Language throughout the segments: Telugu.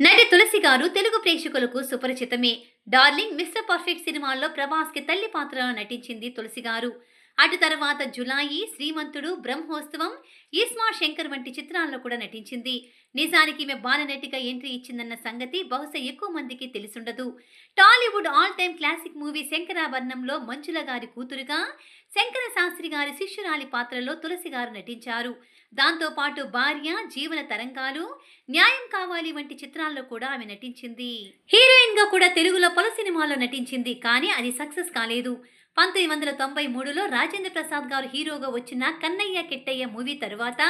నటి తులసి గారు తెలుగు ప్రేక్షకులకు సుపరిచితమే. డార్లింగ్ మిస్టర్ పర్ఫెక్ట్ సినిమాల్లో ప్రభాస్కి తల్లి పాత్రలో నటించింది తులసి గారు. అటు తర్వాత జులాయి శ్రీమంతుడు బ్రహ్మోత్సవం ఈస్మా శంకర్ వంటి చిత్రాల్లో కూడా నటించింది. నిజానికి ఈమె బాలనటిగా ఎంట్రీ ఇచ్చిందన్న సంగతి బహుశా ఎక్కువ మందికి తెలిసుండదు. Tollywood all time classic movie శంకరాభరణంలో మంచుల గారి కూతురుగా శంకర శాస్త్రి గారి శిష్యురాలి పాత్రలో తులసి గారు నటించారు దాంతోపాటు భార్య జీవన తరంగాలు న్యాయం కావాలి వంటి చిత్రాల్లో కూడా ఆమె నటించింది. హీరోయిన్గా కూడా తెలుగులో పలు సినిమాల్లో నటించింది కానీ అది సక్సెస్ కాలేదు. పంతొమ్మిది వందల తొంభై మూడులో రాజేంద్ర ప్రసాద్ గారు హీరోగా వచ్చిన కన్నయ్య కెట్టయ్య మూవీ తరువాత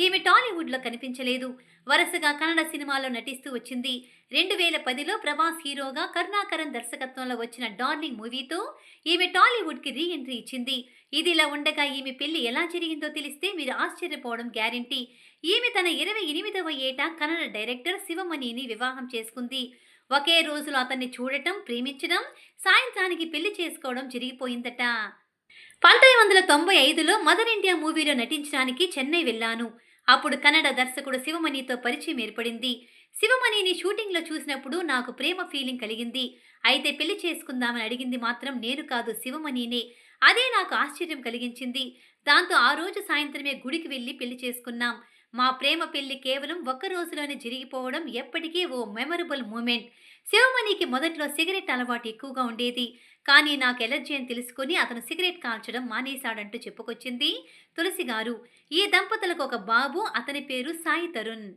ఈమె టాలీవుడ్లో కనిపించలేదు. వరుసగా కన్నడ సినిమాలో నటిస్తూ వచ్చింది. రెండు వేల పదిలో ప్రభాస్ హీరోగా కరుణాకరన్ దర్శకత్వంలో వచ్చిన డార్లింగ్ మూవీతో ఈమె టాలీవుడ్కి రీ ఎంట్రీ ఇచ్చింది. ఇదిలా ఉండగా ఈమె పెళ్ళి ఎలా జరిగిందో తెలిస్తే మీరు ఆశ్చర్యపోవడం గ్యారంటీ. ఈమె తన ఇరవై ఎనిమిదవ ఏట కన్నడ డైరెక్టర్ శివమణిని వివాహం చేసుకుంది. ఒకే రోజులో అతన్ని చూడటం ప్రేమించడం సాయంత్రానికి పెళ్ళి చేసుకోవడం జరిగిపోయిందట. పంతొమ్మిది వందల తొంభై ఐదులో మదర్ ఇండియా మూవీలో నటించడానికి చెన్నై వెళ్ళాను. అప్పుడు కన్నడ దర్శకుడు శివమణితో పరిచయం ఏర్పడింది. శివమణిని షూటింగ్లో చూసినప్పుడు నాకు ప్రేమ ఫీలింగ్ కలిగింది. అయితే పెళ్ళి చేసుకుందామని అడిగింది మాత్రం నేను కాదు శివమణినే అదే నాకు ఆశ్చర్యం కలిగించింది. దాంతో ఆ రోజు సాయంత్రమే గుడికి వెళ్ళి పెళ్ళి చేసుకున్నాం. మా ప్రేమ పెళ్ళి కేవలం ఒక్క రోజులోనే జరిగిపోవడం ఎప్పటికీ ఓ మెమరబుల్ మూమెంట్. శివమణికి మొదట్లో సిగరెట్ అలవాటు ఎక్కువగా ఉండేది. కానీ నాకు ఎలర్జీ అని తెలుసుకుని అతను సిగరెట్ కాల్చడం మానేశాడంటూ చెప్పుకొచ్చింది తులసి గారు ఈ దంపతులకు ఒక బాబు అతని పేరు సాయి తరుణ్.